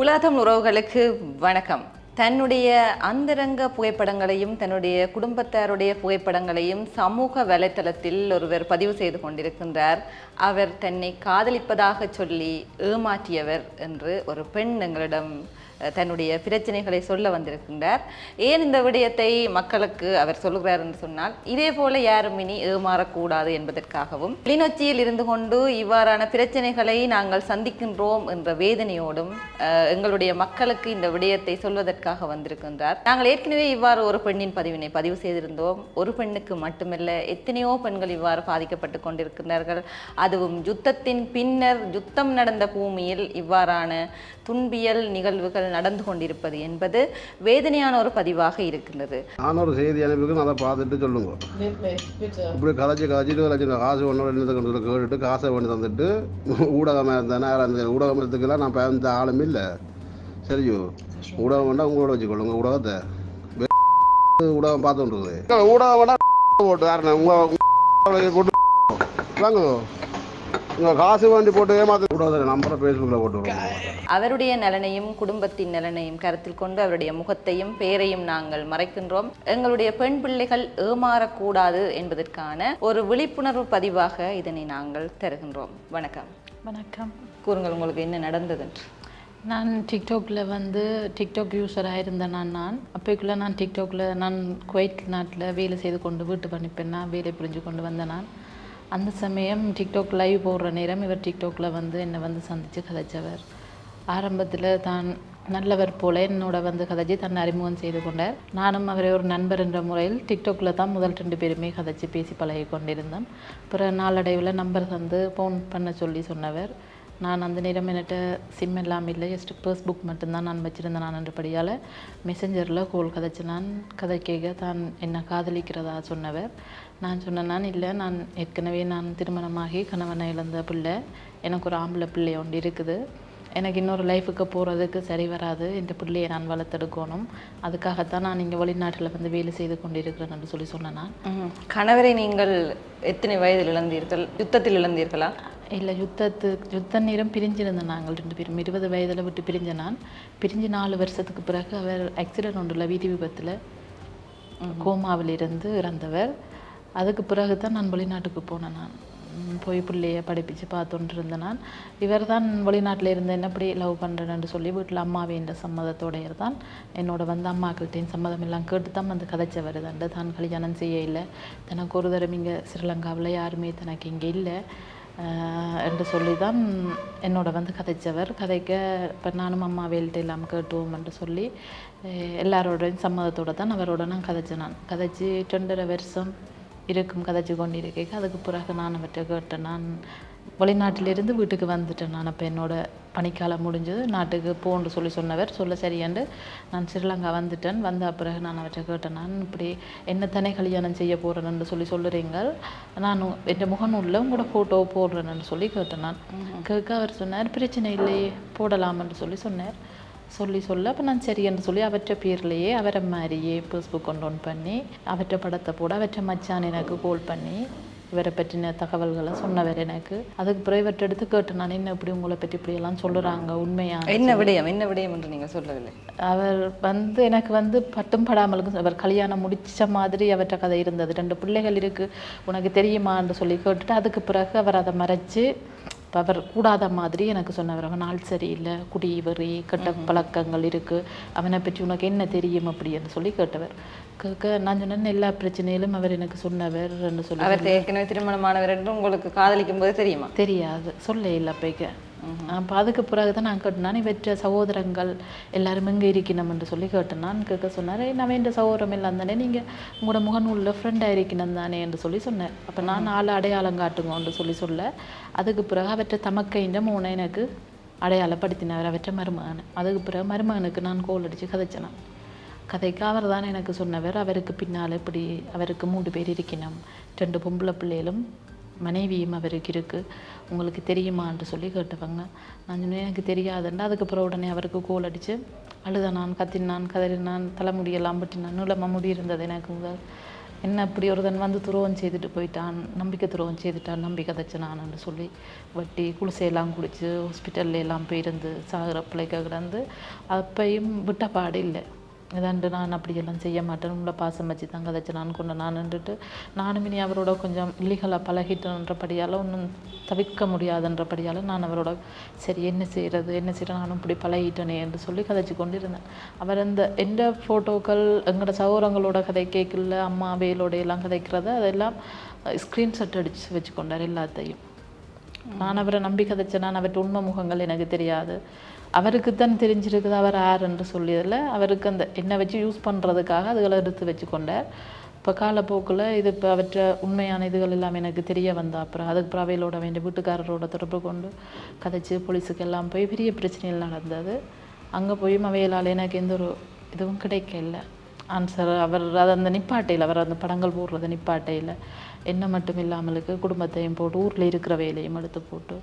உலகம் உறவுகளுக்கு வணக்கம். தன்னுடைய அந்தரங்க புகைப்படங்களையும் தன்னுடைய குடும்பத்தாருடைய புகைப்படங்களையும் சமூக வலைத்தளத்தில் ஒருவர் பதிவு செய்து கொண்டிருக்கின்றார். அவர் தன்னை காதலிப்பதாக சொல்லி ஏமாற்றியவர் என்று ஒரு பெண் எங்களிடம் தன்னுடைய பிரச்சனைகளை சொல்ல வந்திருக்கின்றார். ஏன் இந்த விடயத்தை மக்களுக்கு அவர் சொல்லுகிறார் என்று சொன்னால் இதே போல யாரும் இனி ஏமாறக்கூடாது என்பதற்காகவும் கிளிநொச்சியில் இருந்து கொண்டு இவ்வாறான பிரச்சனைகளை நாங்கள் சந்திக்கின்றோம் என்ற வேதனையோடும் எங்களுடைய மக்களுக்கு இந்த விடயத்தை சொல்வதற்காக வந்திருக்கின்றார். நாங்கள் ஏற்கனவே இவ்வாறு ஒரு பெண்ணின் பதிவினை பதிவு செய்திருந்தோம். ஒரு பெண்ணுக்கு மட்டுமல்ல எத்தனையோ பெண்கள் இவ்வாறு பாதிக்கப்பட்டு கொண்டிருக்கின்றார்கள். அதுவும் யுத்தத்தின் பின்னர் யுத்தம் நடந்த பூமியில் இவ்வாறான துன்பியல் நிகழ்வுகள் நடந்து கொண்டிருப்பது என்பது வேதனையான ஒரு பதிவாக இருக்கின்றது நான் ஒரு செய்தி அனுப்பிக்கும் அதை பார்த்துட்டு சொல்லுங்க இப்படி கதைச்சு கதைச்சிட்டு கதைச்சு காசு ஒன்று ரெண்டு கேட்டுட்டு காசை கொண்டு தந்துட்டு ஊடகமாக இருந்தானே அந்த ஊடகம் எடுத்துக்கலாம் நான் பேந்த ஆளும் இல்லை சரியோ ஊடகம் வேண்டாம் உங்களோட வச்சுக்கொள்ளுங்க ஊடகத்தை ஊடகம் பார்த்துட்டு ஊடகம் வேண்டாம் போட்டு யாருண்ணே உங்கள் கொண்டு உங்கள் காசு வண்டி போட்டு ஏமாத்த ஊடகத்தில் நம்பரை ஃபேஸ்புக்கில் போட்டு அவருடைய நலனையும் குடும்பத்தின் நலனையும் கருத்தில் கொண்டு அவருடைய முகத்தையும் பெயரையும் நாங்கள் மறைக்கின்றோம். எங்களுடைய பெண் பிள்ளைகள் ஏமாறக்கூடாது என்பதற்கான ஒரு விழிப்புணர்வு பதிவாக இதனை நாங்கள் தருகின்றோம். வணக்கம். வணக்கம். கூறுங்கள் உங்களுக்கு என்ன நடந்தது நான் டிக்டாக்ல வந்து டிக்டாக் யூஸராக இருந்தேன் நான் நான். அப்போக்குள்ளே நான் டிக்டாக்ல நான் குவைட் நாட்டில் வேலை செய்து கொண்டு வீட்டு பணிப்பேன் நான் வேலை புரிஞ்சு கொண்டு வந்தேன் நான். அந்த சமயம் டிக்டாக் லைவ் போடுற நேரம் இவர் டிக்டாக்ல வந்து என்னை வந்து சந்தித்து கதைச்சவர். ஆரம்பத்தில் தான் நல்லவர் போல என்னோட வந்து கதைச்சி தன்னை அறிமுகம் செய்து கொண்டார். நானும் அவரை ஒரு நண்பர் என்ற முறையில் டிக்டாக்ல தான் முதல் ரெண்டு பேருமே கதைச்சி பேசி பழகி கொண்டிருந்தோம். பிற நாளடைவில் நம்பர் தந்து ஃபோன் பண்ண சொல்லி சொன்னவர். நான் அந்த நேரம் என்கிட்ட சிம் எல்லாம் இல்லை. ஜஸ்ட் ஃபேஸ்புக் மட்டும்தான் நான் வச்சுருந்தேன் நான் என்றபடியால் மெசஞ்சரில் கோல் கதைச்சு நான் கதை கேட்க தான் என்னை காதலிக்கிறதா சொன்னவர். நான் சொன்னேன் நான் இல்லை. நான் ஏற்கனவே நான் திருமணமாகி கணவனை இழந்த பிள்ளை. எனக்கு ஒரு ஆம்பளை பிள்ளை ஒன்று இருக்குது. எனக்கு இன்னொரு லைஃபுக்கு போகிறதுக்கு சரி வராது. இந்த பிள்ளையை நான் வளர்த்தெடுக்கணும். அதுக்காகத்தான் நான் இங்கே வெளிநாட்டில் வந்து வேலை செய்து கொண்டிருக்கிறேன் என்று சொல்லி சொன்னேன். கணவரை நீங்கள் எத்தனை வயதில் இழந்தீர்கள்? யுத்தத்தில் இழந்தீர்களா? இல்லை யுத்தத்து யுத்த நேரம் பிரிஞ்சிருந்தோம் நாங்கள் ரெண்டு பேரும். இருபது வயதில் விட்டு பிரிஞ்ச நான். பிரிஞ்சு நாலு வருஷத்துக்கு பிறகு அவர் ஆக்சிடென்ட் ஒன்றில் வீதி விபத்தில் கோமாவில் இருந்து இறந்தவர். அதுக்கு பிறகு தான் நான் வெளிநாட்டுக்கு போனேன் நான். போய் பிள்ளைய படிப்பிச்சு பார்த்துட்டு இருந்தேன் நான். இவர் தான் வெளிநாட்டில் இருந்து என்ன இப்படி லவ் பண்ணுறேன்னு சொல்லி வீட்டில் அம்மாவே என்ற சம்மதத்தோடையர் தான் என்னோட வந்து அம்மாக்கள்கிட்டையும் சம்மதம் எல்லாம் கேட்டு தான் வந்து கதைச்ச வருதாண்டு தான் கல்யாணம் செய்ய இல்லை தனக்கு ஒரு தரம் இங்கே ஸ்ரீலங்காவில் யாருமே தனக்கு இங்கே இல்லை. என்று சொல்லி தான் என்னோட வந்து கதைச்சவர். கதைக்க இப்போ நானும் அம்மா வேல்ட்டு எல்லாம் கேட்டுவோம் என்று சொல்லி எல்லாரோடையும் சம்மதத்தோட தான் அவரோட நான் கதைச்சேன் நான். கதைச்சி ரெண்டரை வருஷம் இருக்கும் கதைச்சி கொண்டிருக்கேன் அதுக்கு பிறகு நான் அவர்கிட்ட கேட்டேன் நான் வெளிநாட்டிலிருந்து வீட்டுக்கு வந்துட்டேன் நான். அப்போ என்னோட பனிக்காலம் முடிஞ்சது. நாட்டுக்கு போன்னு சொல்லி சொன்னவர் சொல்ல சரியாண்டு நான் ஸ்ரீலங்கா வந்துட்டேன். வந்த பிறகு நான் அவர்கிட்ட கேட்டேன் நான் இப்படி என்ன தானே கல்யாணம் செய்ய போகிறேன்னு சொல்லி சொல்லுறீங்க நான் என் முகநூலில் உங்களோட ஃபோட்டோ போடுறேன்னு சொல்லி கேட்டேன் நான். கேட்க அவர் சொன்னார் பிரச்சனை இல்லையே போடலாம்னு சொல்லி சொன்னார். சொல்லி சொல்ல அப்போ நான் சரி என்று சொல்லி அவற்ற பேர்லேயே அவரை மாதிரியே ஃபேஸ்புக் கொண்டு ஒன் பண்ணி அவற்ற படத்தை போட அவற்ற மச்சான் எனக்கு கால் பண்ணி இவரை பற்றின தகவல்களை சொன்னவர் எனக்கு. அதுக்கு பிறகு இவற்றை எடுத்து கேட்டேன் நான் என்ன இப்படி உங்களை பற்றி இப்படி எல்லாம் சொல்லுறாங்க? உண்மையா என்ன விடயம்? என்ன விடயம் என்று நீங்கள் சொல்லவில்லை. அவர் வந்து எனக்கு வந்து பட்டும் படாமலுக்கும் அவர் கல்யாணம் முடிச்ச மாதிரி அவர்கிட்ட கதை இருந்தது. ரெண்டு பிள்ளைகள் இருக்கு உனக்கு தெரியுமான்னு சொல்லி கேட்டுட்டு அதுக்கு பிறகு அவர் அதை மறைச்சு அவர் கூடாத மாதிரி எனக்கு சொன்னவர் அவன் நாள் சரியில்லை குடி வெறி கெட்ட பழக்கங்கள் இருக்கு. அவனை பற்றி உனக்கு என்ன தெரியும் அப்படின்னு சொல்லி கேட்டவர். கேட்க நான் சொன்னேன் எல்லா பிரச்சனையிலும் அவர் எனக்கு சொன்னவர் சொல்லி அவர் ஏற்கனவே திருமணமானவர் என்று உங்களுக்கு காதலிக்கும் போது தெரியுமா? தெரியாது. சொல்ல இல்லை அப்பைக்கு. அப்போ அதுக்கு பிறகு தான் நான் கேட்டேன் நான் இவற்ற சகோதரங்கள் எல்லாரும் இங்கே இருக்கணும்? என்று சொல்லி கேட்டேன் கேட்க சொன்னார் நான் என்ற சகோதரம் எல்லாம் தானே நீங்கள் உங்களோட முகநூலில் ஃப்ரெண்டாக இருக்கணும் தானே? என்று சொல்லி சொன்னேன். அப்போ நான் ஆள் அடையாளம் காட்டுங்கன்னு சொல்லி சொல்ல அதுக்கு பிறகு அவற்றை தமக்கைன்ற மூணை எனக்கு அடையாளப்படுத்தினவர் அவற்றை மருமகன். அதுக்கு பிறகு மருமகனுக்கு நான் கோல் அடித்து கதைச்சேன். கதைக்கு அவர் தான் எனக்கு சொன்னவர் அவருக்கு பின்னால் இப்படி அவருக்கு மூன்று பேர் இருக்கணும்? ரெண்டு பொம்பளை பிள்ளைகளும் மனைவியும் அவருக்கு இருக்குது உங்களுக்கு தெரியுமான்னு சொல்லி கேட்டவங்க நான் சொன்னேன் எனக்கு தெரியாதுன்னு அதுக்கப்புறம் உடனே அவருக்கு கோல் அடித்து அழுதனான் கத்தினான் கதறினான் தலைமுடியெல்லாம் பட்டினான் நீளமாக முடி இருந்தது எனக்கு என்ன அப்படி ஒருத்தன் வந்து துரோகம் செய்துட்டு போயிட்டான் நம்பிக்கை துரோகம் செய்துட்டான் நம்பிக்கை தச்சனான்னு சொல்லி வட்டி குளிசையெல்லாம் குடித்து ஹாஸ்பிட்டல்ல எல்லாம் போயிருந்து சாகிற பிள்ளைக்க கிடந்து அப்பையும் விட்ட பாடு இல்லை. இதாண்டு நான் அப்படியெல்லாம் செய்ய மாட்டேன். உங்களை பாசம் வச்சு தான் கதைச்சு நான் கொண்டு நான்ன்றுட்டு நானும் இனி அவரோட கொஞ்சம் இல்லீகலாக பழகிட்டேன்றபடியால் ஒன்றும் தவிர்க்க முடியாதுன்றபடியால் நான் அவரோட சரி என்ன செய்கிறது என்ன செய்கிறேன் நானும் இப்படி பழகிட்டேனே என்று சொல்லி கதைச்சு கொண்டிருந்தேன். அவர் அந்த எந்த ஃபோட்டோக்கள் எங்களோட சகோதரங்களோட கதை கேட்கல அம்மா வேலோட எல்லாம் கதைக்கிறத அதெல்லாம் ஸ்க்ரீன்ஷாட் அடித்து வச்சு கொண்டார் எல்லாத்தையும். நான் அவரை நம்பி கதைச்சேன் நான் அவர்கிட்ட உண்மை முகங்கள் எனக்கு தெரியாது. அவருக்கு தான் தெரிஞ்சிருக்குது அவர் யார் என்று சொல்லியதில் அவருக்கு அந்த எண்ணெய் வச்சு யூஸ் பண்ணுறதுக்காக அதுகளை எடுத்து வச்சு கொண்டார் இப்போ காலப்போக்கில் இது இப்போ அவற்றை உண்மையான இதுகள் எல்லாம் எனக்கு தெரிய வந்தா அப்புறம் அதுக்கு அப்புறம் அவையிலோட வேண்டிய வீட்டுக்காரரோட தொடர்பு கொண்டு கதைச்சு போலீஸுக்கு எல்லாம் போய் பெரிய பிரச்சனைகள் நடந்தது. அங்கே போய் அவையலால் எனக்கு எந்த ஒரு இதுவும் கிடைக்கல. ஆன்சர் அவர் அதை அந்த நிப்பாட்டையில் அவர் அந்த படங்கள் போடுறது நிப்பாட்டையில். என்ன மட்டும் இல்லாமலுக்கு குடும்பத்தையும் போட்டு ஊரில் இருக்கிற வேலையும் எடுத்து போட்டு.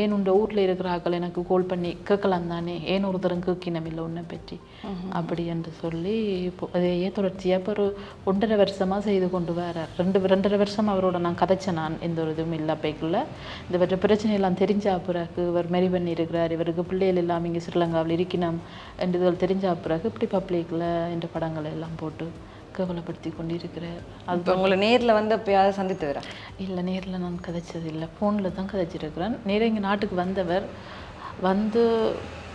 ஏன் உண்ட ஊரில் இருக்கிற ஆக்கள் எனக்கு கால் பண்ணி கேட்கலாம் தானே? ஏன் ஒரு தரம் கேட்கினம் இல்லை உன்னை பற்றி? அப்படி என்று சொல்லி இப்போ அதையே தொடர்ச்சியாக இப்போ ஒரு ஒன்றரை வருஷமாக செய்து கொண்டு வரார். ரெண்டு ரெண்டரை வருஷம் அவரோட நான் கதைச்சேன் நான். எந்த ஒரு இதுவும் இல்லை அப்பைக்குள்ள இந்த வற்ற பிரச்சனையெல்லாம் தெரிஞ்சா பிறகு இவர் மெரி பண்ணி இருக்கிறார் இவருக்கு பிள்ளைகள் எல்லாம் இங்கே ஸ்ரீலங்காவில் இருக்கணும் என்று இதுகள் தெரிஞ்சா பிறகு இப்படி பப்ளிக்கில் இந்த படங்களை எல்லாம் போட்டு கேவலப்படுத்தி கொண்டிருக்கிறார் அது உங்களை நேர்ல வந்து எப்பயாவது சந்தித்து வரா இல்லை நேரில் நான் கதைச்சது இல்லை ஃபோனில் தான் கதைச்சிருக்கிறேன் நேராக இங்கே நாட்டுக்கு வந்தவர் வந்து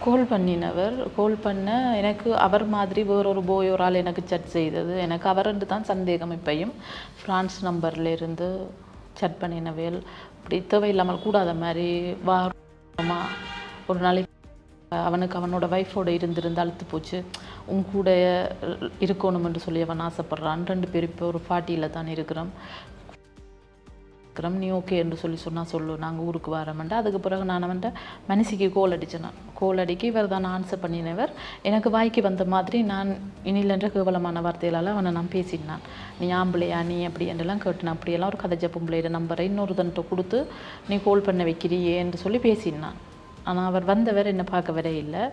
கோல் பண்ணினவர். கோல் பண்ண எனக்கு அவர் மாதிரி வேறொரு போய் ஒரு ஆள் எனக்கு சட் செய்தது. எனக்கு அவரென்று தான் சந்தேகம் இப்பையும் ஃப்ரான்ஸ் நம்பர்ல இருந்து சட் பண்ணினவேல் இப்படி தேவையில்லாமல் கூடாத மாதிரி வாரமா ஒரு நாளைக்கு அவனுக்கு அவனோட ஒய்ஃபோடு இருந்திருந்து அழுத்து போச்சு. உன் கூட இருக்கணும் என்று சொல்லி அவன் ஆசைப்பட்றான். ரெண்டு பேரும் இப்போ ஒரு ஃபார்ட்டியில் தான் இருக்கிறோம். இருக்கிறோம். நீ ஓகே என்று சொல்லி சொன்னால் சொல்லு நாங்கள் ஊருக்கு வரோம்ன்ட்டு அதுக்கு பிறகு நான் வந்துட்டு மனசிக்கு கோல் அடித்தேன் நான். கோல் அடிக்கி இவர் தான் ஆன்சர் பண்ணினவர் எனக்கு வாய்க்கு வந்த மாதிரி நான் இனிலென்ற கேவலமான வார்த்தைகளால் அவனை நான் பேசினான். நீ ஆம்பளையா நீ அப்படி என்றெல்லாம் கேட்டேன் அப்படியெல்லாம் ஒரு கதை கதைச்ச பொம்பளையோட நம்பரை இன்னொருத்தன்ட்ட கொடுத்து நீ கோல் பண்ண வைக்கிறியே என்று சொல்லி பேசினான். ஆனால் அவர் வந்தவர் என்னை பார்க்க வரே இல்லை.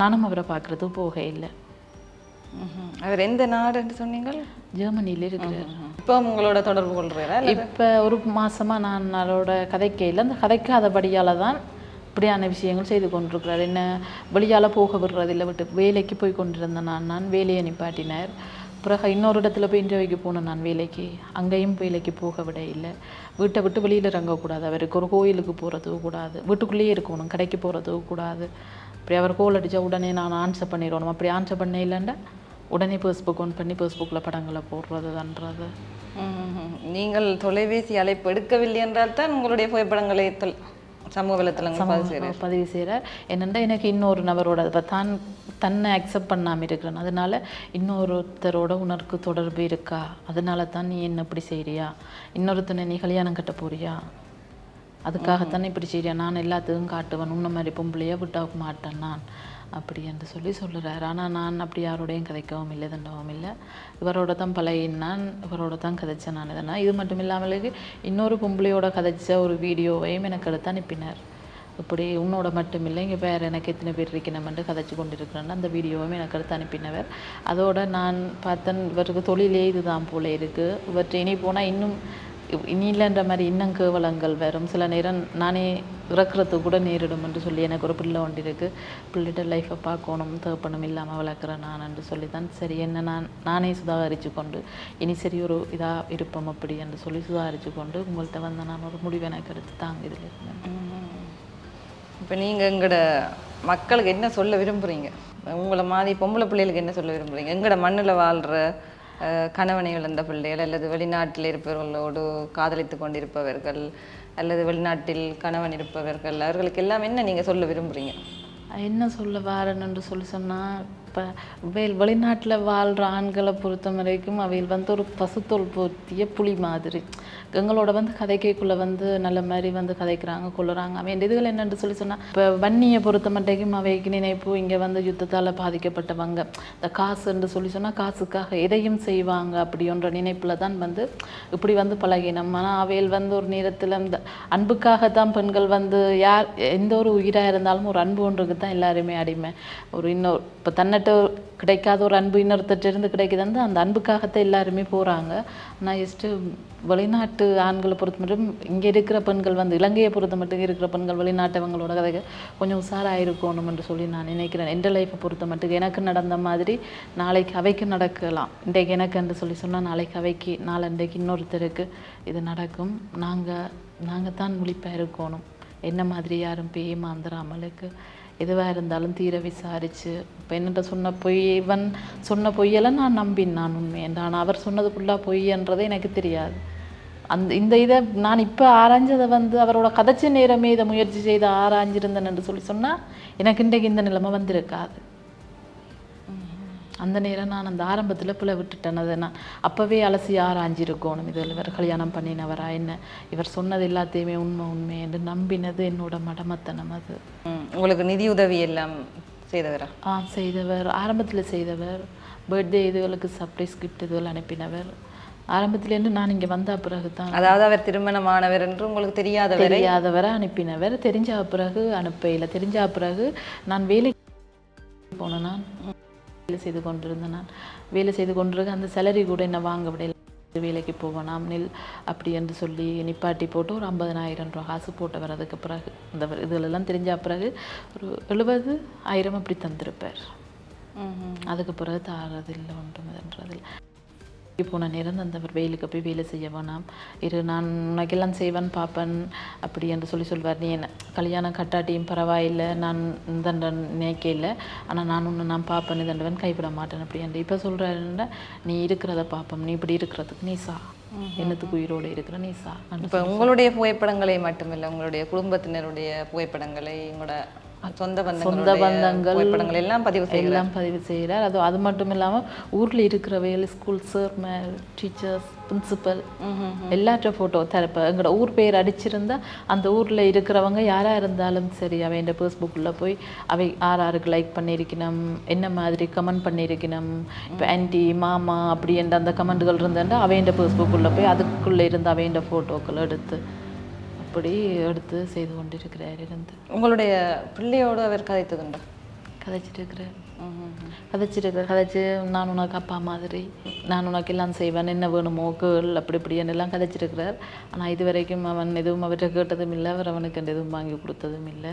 நானும் அவரை பார்க்குறது போக இல்லை. அவர் எந்த நாடுன்னு சொன்னீங்கள்? ஜெர்மனியில் இருக்கிறார். இப்போ உங்களோட தொடர்பு இல்ல இப்போ ஒரு மாசமா நான் அவரோட கதைக்கையில் அந்த கதைக்காதபடியால் தான் இப்படியான விஷயங்கள் செய்து கொண்டிருக்கிறார். என்ன வெளியால் போக விடுறதில்லை. விட்டு வேலைக்கு போய் கொண்டிருந்தேன் நான் நான் வேலையை நிப்பாட்டினார். பிறகு இன்னொரு இடத்துல போய் இன்டர்வியூக்கு போனேன் நான் வேலைக்கு அங்கேயும் வேலைக்கு போக விட இல்லை. வீட்டை விட்டு வெளியில் இறங்கக்கூடாது அவருக்கு ஒரு கோயிலுக்கு போகிறதோ கூடாது. வீட்டுக்குள்ளேயே இருக்கணும். கடைக்கு போகிறதோ கூடாது. அப்படி அவர் கோல் அடித்தா உடனே நான் ஆன்சர் பண்ணிடணும் அப்படி ஆன்சர் பண்ண இல்லைண்டா உடனே ஃபேஸ்புக் ஆன் பண்ணி ஃபேஸ்புக்கில் படங்களை போடுறதுன்றது. நீங்கள் தொலைபேசி அழைப்பு எடுக்கவில்லை என்றால் தான் உங்களுடைய புகைப்படங்களை தொல்- சமூக வலைத்தளங்கள் பதிவு செய்கிறார் என்னென்னா எனக்கு இன்னொரு நபரோட இப்ப தான் தன்னை அக்செப்ட் பண்ணாமல் இருக்கிறேன். அதனால இன்னொருத்தரோட உனக்கு தொடர்பு இருக்கா? அதனால தான் நீ என்ன இப்படி செய்றியா? இன்னொருத்தனை நீ கல்யாணம் கட்ட போறியா? அதுக்காகத்தானே இப்படி செய்றியா? நான் எல்லாத்துக்கும் காட்டுவேன். உன்ன மாதிரி பொம்பளையா விட்டாக்க மாட்டேன் நான். அப்படி என்று சொல்லி சொல்லுறாரு. ஆனால் நான் அப்படி யாரோடையும் கதைக்கவும் இல்லை தண்டவும் இல்லை. இவரோட தான் பழகினான் இவரோட தான் கதைச்சேன் நான் இதனா இது மட்டும் இல்லாமல் இன்னொரு பொம்பளையோட கதைச்ச ஒரு வீடியோவையும் எனக்கு எடுத்து அனுப்பினார். இப்படி உன்னோட மட்டும் இல்லை இங்கே வேறு எனக்கு எத்தனை பேர் இருக்கணும்னு கதைச்சு கொண்டிருக்கிறேன்னு அந்த வீடியோவும் எனக்கு எடுத்து அனுப்பினவர். அதோட நான் பார்த்தேன் இவருக்கு தொழிலே இதுதான் போல இருக்குது இவற்றை இனி போனால் இன்னும் இனியிலன்ற மாதிரி இன்னும் கேவலங்கள் வரும். சில நேரம் நானே இறக்குறதுக்கு கூட நேரிடும் என்று சொல்லி எனக்கு ஒரு பிள்ளை ஒன்று இருக்குது பிள்ளைகிட்ட லைஃப்பை பார்க்கணும் தேப்பணும் இல்லாமல் வளர்க்குறேன் நான் என்று சொல்லி தான் சரி என்ன நான் நானே சுதாகரித்து கொண்டு இனி சரி ஒரு இதாக இருப்போம் அப்படி என்று சொல்லி சுதாகரித்து கொண்டு உங்கள்கிட்ட வந்த நான் ஒரு முடிவு எனக்கு எடுத்து தாங்க இதில் இருந்தேன் இப்போ நீங்கள் எங்களோட மக்களுக்கு என்ன சொல்ல விரும்புகிறீங்க உங்களை மாதிரி பொம்பளை பிள்ளைகளுக்கு என்ன சொல்ல விரும்புகிறீங்க எங்களோட மண்ணில் வாழ்கிற கணவனை இழந்த பிள்ளைகள் அல்லது வெளிநாட்டில் இருப்பவர்களோடு காதலித்து கொண்டிருப்பவர்கள் அல்லது வெளிநாட்டில் கணவன் இருப்பவர்கள் அவர்களுக்கு எல்லாம் என்ன நீங்கள் சொல்ல விரும்புகிறீங்க என்ன சொல்ல வாரன்னு சொல்லி சொன்னால் இப்போ வெல் வெளிநாட்டில் வாழ்கிற ஆண்களை பொறுத்த வரைக்கும் அவையில் வந்து ஒரு பசுத்தோல் போர்த்திய புலி மாதிரி. எங்களோட வந்து கதைக்கைக்குள்ளே வந்து நல்ல மாதிரி வந்து கதைக்கிறாங்க கொள்ளுறாங்க அவன் இதுகள் என்னன்னு சொல்லி சொன்னால் இப்போ வன்னியை பொறுத்த மட்டும் அவைக்கு நினைப்பு இங்கே வந்து யுத்தத்தால் பாதிக்கப்பட்டவங்க. இந்த காசு என்று சொல்லி சொன்னால் காசுக்காக எதையும் செய்வாங்க அப்படின்ற நினைப்பில் தான் வந்து இப்படி வந்து பழகினம். ஆனால் அவையில் வந்து ஒரு நேரத்தில் இந்த அன்புக்காக தான் பெண்கள் வந்து யார் எந்த ஒரு உயிராக இருந்தாலும் ஒரு அன்பு ஒன்றுக்கு தான் எல்லாருமே அடிமை. ஒரு இன்னொரு இப்போ தன்னை என்னட்ட கிடைக்காத ஒரு அன்பு இன்னொருத்தட்டிருந்து கிடைக்குது கிடைக்குதுன்னு அந்த அன்புக்காகத்தான் எல்லாருமே போகிறாங்க ஆனால் ஜஸ்ட்டு வெளிநாட்டு ஆண்களை பொறுத்த மட்டும் இங்கே இருக்கிற பெண்கள் வந்து இலங்கையை பொறுத்த மட்டும் இருக்கிற பெண்கள் வெளிநாட்டவங்களோட கதைக்கு கொஞ்சம் உஷாராக இருக்கணும் என்று சொல்லி நான் நினைக்கிறேன். எந்த லைஃப்பை பொறுத்த மட்டும் எனக்கு நடந்த மாதிரி நாளைக்கு அவைக்கு நடக்கலாம். இன்றைக்கு எனக்கு என்று சொல்லி சொன்னால் நாளைக்கு அவைக்கு நாளன்றைக்கு இன்னொருத்தருக்கு இது நடக்கும். நாங்கள் நாங்கள் தான் முழிப்பாக இருக்கணும். என்ன மாதிரி யாரும் பேய் மாந்திராமலுக்கு எதுவாக இருந்தாலும் தீர விசாரிச்சு இப்போ என்னட்ட சொன்ன பொய் இவன் சொன்ன பொய்யெல்லாம் நான் நம்பின் நான் உண்மை ஆனால் அவர் சொன்னது ஃபுல்லாக பொய்யன்றதே எனக்கு தெரியாது. அந்த இந்த இதை நான் இப்போ ஆராய்ஞ்சதை வந்து அவரோட கதைச்ச நேரமே இதை முயற்சி செய்து ஆராய்ஞ்சிருந்தேன் என்று சொல்லி சொன்னால் எனக்கு இன்றைக்கு இந்த நிலைமை வந்திருக்காது. அந்த நேரம் நான் அந்த ஆரம்பத்தில் பிள்ளை விட்டுட்டேன். அதை நான் அப்போவே அலசி ஆராய்ஞ்சிருக்கணும் இதில் இவர் கல்யாணம் பண்ணினவரா? என்ன? இவர் சொன்னது எல்லாத்தையுமே உண்மை உண்மை என்று நம்பினது என்னோட மடமத்தனம் அது. உங்களுக்கு நிதி உதவி எல்லாம் செய்தவரா? ஆ செய்தவர். ஆரம்பத்தில் செய்தவர். பர்த்டே இதுகளுக்கு சர்ப்ரைஸ் கிஃப்ட் இதுகள் அனுப்பினவர். ஆரம்பத்துலேருந்து நான் இங்கே வந்த பிறகு தான் அதாவது அவர் திருமணமானவர் என்று உங்களுக்கு தெரியாதவரை? தெரியாதவரை அனுப்பினவர். தெரிஞ்ச பிறகு அனுப்பையில் தெரிஞ்ச பிறகு நான் வேலைக்கு போனேன் நான். வேலை செய்து கொண்டிருந்தேன் நான். வேலை செய்து கொண்டிருக்க அந்த சேலரி கூட என்ன வாங்க விடையில வேலைக்கு போவேனாம் நில் அப்படி என்று சொல்லி நிப்பாட்டி போட்டு ஒரு ஐம்பதனாயிரம் ரூபா காசு போட்டவர் அதுக்கு பிறகு இந்த இதுகளெல்லாம் தெரிஞ்ச பிறகு ஒரு எழுபது ஆயிரம் அப்படி தந்திருப்பார். அதுக்கு பிறகு தாரதில்லை ஒன்றுமதுன்றதில்லை போன நேரம் தந்தவர் வெயிலுக்கு போய் வேலை செய்ய வேணாம். இரு நான் உனக்கெல்லாம் செய்வேன் பார்ப்பேன் அப்படி என்று சொல்லி சொல்வார். நீ என்ன கல்யாணம் கட்டாட்டியும் பரவாயில்லை நான் இந்த நினைக்க இல்லை. ஆனால் நான் உன்னை நான் பார்ப்பேன் இதண்டவன் கைவிட மாட்டேன் அப்படி என்று. இப்போ சொல்கிறாருன்னா நீ இருக்கிறத பார்ப்போம் நீ இப்படி இருக்கிறதுக்கு நீ சா. என்னத்துக்கு உயிரோடு இருக்கிற நீ சா. இப்ப உங்களுடைய புகைப்படங்களை மட்டுமில்லை உங்களுடைய குடும்பத்தினருடைய புகைப்படங்களை உங்களோட சொந்த சொந்த பந்தங்கள் எல்லாம் பதிவு எல்லாம் பதிவு செய்கிறார். அது அது மட்டும் இல்லாமல் ஊரில் இருக்கிறவைகள் ஸ்கூல் சார் டீச்சர்ஸ் பிரின்சிபல் எல்லாற்ற ஃபோட்டோ தரப்ப எங்களோட ஊர் பேர் அடிச்சிருந்தா அந்த ஊரில் இருக்கிறவங்க யாராக இருந்தாலும் சரி அவையின் ஃபேஸ்புக்கில் போய் அவை ஆர் ஆருக்கு லைக் பண்ணியிருக்கணும் என்ன மாதிரி கமெண்ட் பண்ணியிருக்கணும் இப்போ ஆன்டி மாமா அப்படி என்ற அந்த கமெண்ட்கள் இருந்தாண்டா அவையின் ஃபேஸ்புக்குள்ளே போய் அதுக்குள்ளே இருந்த அவையின் ஃபோட்டோக்கள் எடுத்து அப்படி எடுத்து செய்து கொண்டிருக்கிறார் இருந்து. உங்களுடைய பிள்ளையோடு அவர் கதைத்ததுண்டா? கதைச்சிட்டு இருக்கிறேன் கதைச்சு நான் உனக்கு அப்பா மாதிரி நான் உனக்கு எல்லாம் செய்வேன் என்ன வேணுமோ கேள் அப்படி இப்படின்னு எல்லாம் கதைச்சிட்டு இருக்கிறார் ஆனால் இது வரைக்கும் அவன் எதுவும் அவர்கிட்ட கேட்டதும் இல்லை அவர் அவனுக்கு அந்த எதுவும் வாங்கி கொடுத்ததும் இல்லை.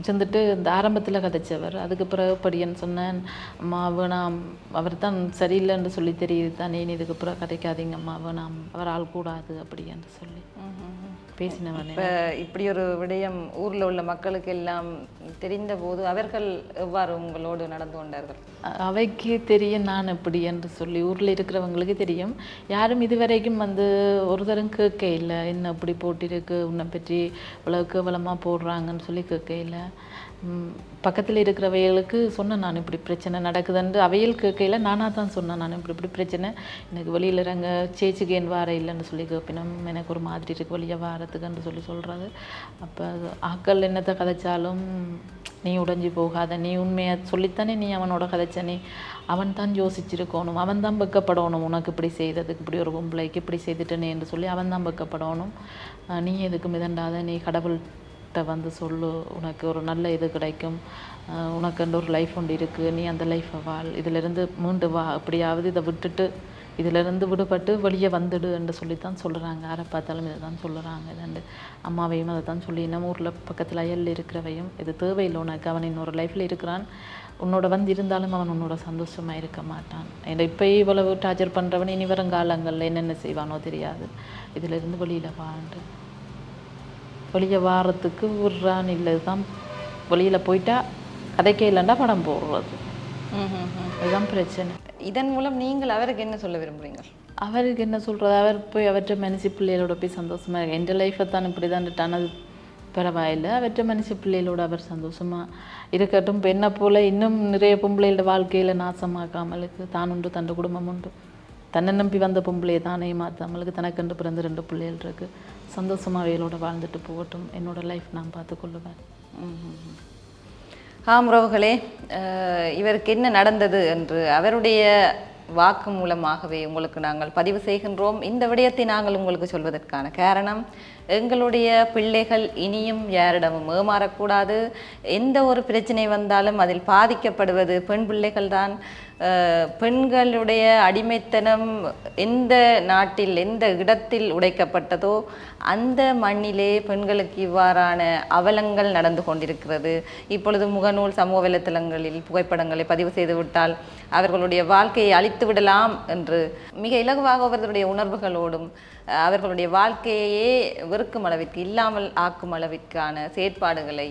இருந்துட்டு இந்த ஆரம்பத்தில் கதைச்சவர். அதுக்கு பிறகு படியன்னு சொன்னேன் அம்மா வேணாம் அவர் தான் சரியில்லைன்னு சொல்லி தெரியுது தானே நீ இதுக்கு பிறகு கதைக்காதீங்க அம்மா வேணாம் அவர் ஆள் கூடாது அப்படி என்று சொல்லி. பேசினவனே இப்ப இப்படி ஒரு விடயம் ஊர்ல உள்ள மக்களுக்கு எல்லாம் தெரிந்த போது அவர்கள் எவ்வாறு உங்களோடு நடந்து கொண்டார்கள்? அவைக்கு தெரியும் நான் எப்படி என்று சொல்லி ஊரில் இருக்கிறவங்களுக்கு தெரியும். யாரும் இதுவரைக்கும் வந்து ஒரு தரம் கேட்க இல்லை என்ன இப்படி போட்டிருக்கு? உன்னை பற்றி இவ்வளவு கேவலமாக போடுறாங்கன்னு சொல்லி கேட்க இல்லை பக்கத்தில் இருக்கிறவைகளுக்கு சொன்னேன் நான் இப்படி பிரச்சனை நடக்குதுன்ட்டு. அவையில் கேட்கையில் நானாக தான் சொன்னேன் நான் இப்படி இப்படி பிரச்சனை. எனக்கு வெளியில் இறங்க சேச்சுக்கு என் வார இல்லைன்னு சொல்லி கேட்பினோம் எனக்கு ஒரு மாதிரி இருக்குது வெளியே வாரத்துக்குன்னு சொல்லி சொல்கிறது அப்போ ஆக்கள் என்னத்தை கதைச்சாலும் நீ உடைஞ்சு போகாத நீ உண்மையை சொல்லித்தானே நீ அவனோட கதைச்ச நீ அவன் தான் யோசிச்சிருக்கணும் அவன் தான் வெக்கப்படணும் உனக்கு இப்படி செய்ததுக்கு இப்படி ஒரு பொம்பளைக்கு இப்படி செய்துட்டனே என்று சொல்லி அவன் தான் வெக்கப்படணும். நீ எதுக்கு மிதண்டாத நீ கடவுள் கிட்ட வந்து சொல்லு உனக்கு ஒரு நல்ல இது கிடைக்கும். உனக்கு உனக்குன்ற ஒரு லைஃப் ஒன்று இருக்குது நீ அந்த லைஃப்பை வாழ். இதிலிருந்து மீண்டு வா. எப்படியாவது இதை விட்டுட்டு இதிலிருந்து விடுபட்டு வெளியே வந்துடு என்று சொல்லித்தான் சொல்கிறாங்க யாரை பார்த்தாலும் இதை தான் சொல்லுறாங்க இதாண்டு அம்மாவையும் அதை தான் சொல்லி நம்ம ஊரில் பக்கத்தில் அயல் இருக்கிறவையும் இது தேவையில்லை உனக்கு. அவன் இன்னொரு லைஃப்பில் இருக்கிறான். உன்னோட வந்து இருந்தாலும் அவன் உன்னோட சந்தோஷமாக இருக்க மாட்டான். என் இப்போ இவ்வளவு டார்ச்சர் பண்ணுறவன் இனி வருங்காலங்களில் என்னென்ன செய்வானோ தெரியாது. இதிலிருந்து வெளியில் வாழ்ந்து வெளியே வாரத்துக்கு விடுறான் இல்லை. இதுதான் வெளியில் போயிட்டா கதைக்கே இல்லைண்டா படம் போடுறது. இதுதான் பிரச்சனை. இதன் மூலம் நீங்கள் அவருக்கு என்ன சொல்ல விரும்புறீங்க? அவருக்கு என்ன சொல்கிறது அவர் போய் அவற்றை மனுஷி பிள்ளைகளோட போய் சந்தோஷமா இருக்கு எந்த லைஃப்பை தான் இப்படி தான் அது பரவாயில்லை. அவற்றை மனுஷ பிள்ளைகளோட அவர் சந்தோஷமா இருக்கட்டும். இப்போ என்ன போல இன்னும் நிறைய பொம்பளைகளோட வாழ்க்கையில நாசமாக்காமலுக்கு தான் உண்டு தன் குடும்பம் உண்டு. தன்னை நம்பி வந்த பொம்பளையை தானே மாற்றாமலுக்கு தனக்கென்று பிறந்த ரெண்டு பிள்ளைகள் இருக்கு. சந்தோஷமாக அவைகளோட வாழ்ந்துட்டு போகட்டும். என்னோட லைஃப் நான் பார்த்துக்கொள்ளுவேன். ஆம் உறவுகளே இவருக்கு என்ன நடந்தது என்று அவருடைய வாக்கு மூலமாகவே உங்களுக்கு நாங்கள் பதிவு செய்கின்றோம். இந்த விடயத்தை நாங்கள் உங்களுக்கு சொல்வதற்கான காரணம் எங்களுடைய பிள்ளைகள் இனியும் யாரிடமும் ஏமாறக்கூடாது. எந்த ஒரு பிரச்சனை வந்தாலும் அதில் பாதிக்கப்படுவது பெண் பிள்ளைகள் தான் பெண்களுடைய அடிமைத்தனம் எந்த நாட்டில் எந்த இடத்தில் உடைக்கப்பட்டதோ அந்த மண்ணிலே பெண்களுக்கு இவ்வாறான அவலங்கள் நடந்து கொண்டிருக்கிறது. இப்பொழுது முகநூல் சமூக வலைத்தளங்களில் புகைப்படங்களை பதிவு செய்து விட்டால் அவர்களுடைய வாழ்க்கையை அழித்து விடலாம் என்று மிக இலகுவாக அவர்களுடைய உணர்வுகளோடும் அவர்களுடைய வாழ்க்கையையே வெறுக்கும் அளவிற்கு இல்லாமல் ஆக்கும் அளவிற்கான செயற்பாடுகளை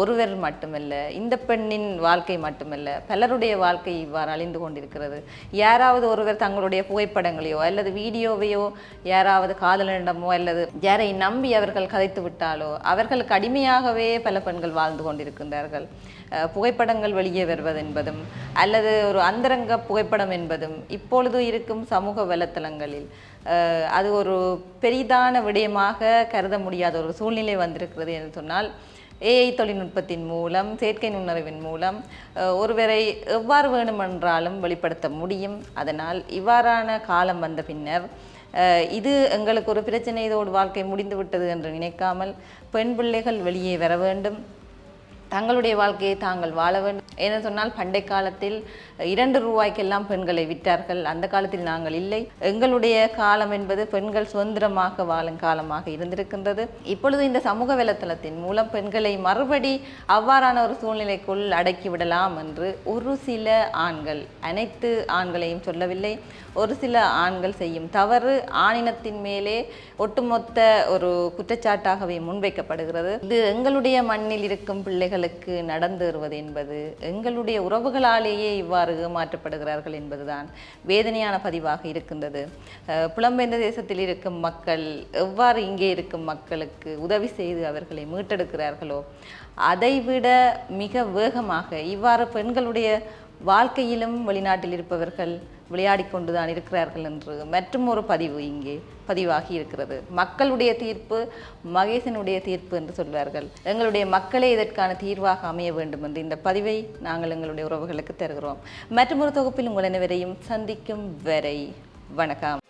ஒருவர் மட்டுமல்ல இந்த பெண்ணின் வாழ்க்கை மட்டுமல்ல பலருடைய வாழ்க்கை இவ்வாறு அழிந்து கொண்டிருக்கிறது. யாராவது ஒருவர் தங்களுடைய புகைப்படங்களையோ அல்லது வீடியோவையோ யாராவது காதலனிடமோ அல்லது யாரை நம்பி அவர்கள் கதைத்து விட்டாலோ அவர்களுக்கு அடிமையாகவே பல பெண்கள் வாழ்ந்து கொண்டிருக்கின்றார்கள். புகைப்படங்கள் வெளியே வருவது என்பதும் அல்லது ஒரு அந்தரங்க புகைப்படம் என்பதும் இப்பொழுது இருக்கும் சமூக வலைத்தளங்களில் அது ஒரு பெரிதான விடயமாக கருத முடியாத ஒரு சூழ்நிலை வந்திருக்கிறது என்று சொன்னால் ஏஐ தொழில்நுட்பத்தின் மூலம் செயற்கை நுண்ணறிவின் மூலம் ஒருவரை எவ்வாறு வேணுமென்றாலும் வெளிப்படுத்த முடியும். அதனால் இவ்வாறான காலம் வந்த பின்னர் இது எங்களுக்கு ஒரு பிரச்சனை இதோடு வாழ்க்கை முடிந்து விட்டது என்று நினைக்காமல் பெண் பிள்ளைகள் வெளியே வர வேண்டும். தங்களுடைய வாழ்க்கையை தாங்கள் வாழ வேண்டும். என சொன்னால் பண்டை காலத்தில் இரண்டு ரூபாய்க்கெல்லாம் பெண்களை விற்றார்கள். அந்த காலத்தில் நாங்கள் இல்லை. எங்களுடைய காலம் என்பது பெண்கள் சுதந்திரமாக வாழும் காலமாக இருந்திருக்கின்றது. இப்பொழுது இந்த சமூக வலைத்தளத்தின் மூலம் பெண்களை மறுபடி அவ்வாறான ஒரு சூழ்நிலைக்குள் அடக்கி விடலாம் என்று ஒரு சில ஆண்கள் அனைத்து ஆண்களையும் சொல்லவில்லை. ஒரு சில ஆண்கள் செய்யும் தவறு ஆணினத்தின் மேலே ஒட்டுமொத்த ஒரு குற்றச்சாட்டாகவே முன்வைக்கப்படுகிறது. இது எங்களுடைய மண்ணில் இருக்கும் பிள்ளைகள் நடந்து வருவது என்பது எங்களுடைய உறவுகளாலேயே இவ்வாறு ஏமாற்றப்படுகிறார்கள் என்பதுதான் வேதனையான பதிவாக இருக்கின்றது. புலம்பெயர்ந்த தேசத்தில் இருக்கும் மக்கள் எவ்வாறு இங்கே இருக்கும் மக்களுக்கு உதவி செய்து அவர்களை மீட்டெடுக்கிறார்களோ அதைவிட மிக வேகமாக இவ்வாறு பெண்களுடைய வாழ்க்கையிலும் வெளிநாட்டில் இருப்பவர்கள் விளையாடி கொண்டுதான் இருக்கிறார்கள் என்று மற்றும் ஒரு பதிவு இங்கே பதிவாகி இருக்கிறது. மக்களுடைய தீர்ப்பு மகேசனுடைய தீர்ப்பு என்று சொல்வார்கள். எங்களுடைய மக்களே இதற்கான தீர்வாக அமைய வேண்டும் என்று இந்த பதிவை நாங்கள் எங்களுடைய உறவுகளுக்கு தருகிறோம். மற்றும் ஒரு தொகுப்பில் உங்கள் அனைவரையும் சந்திக்கும் வரை வணக்கம்.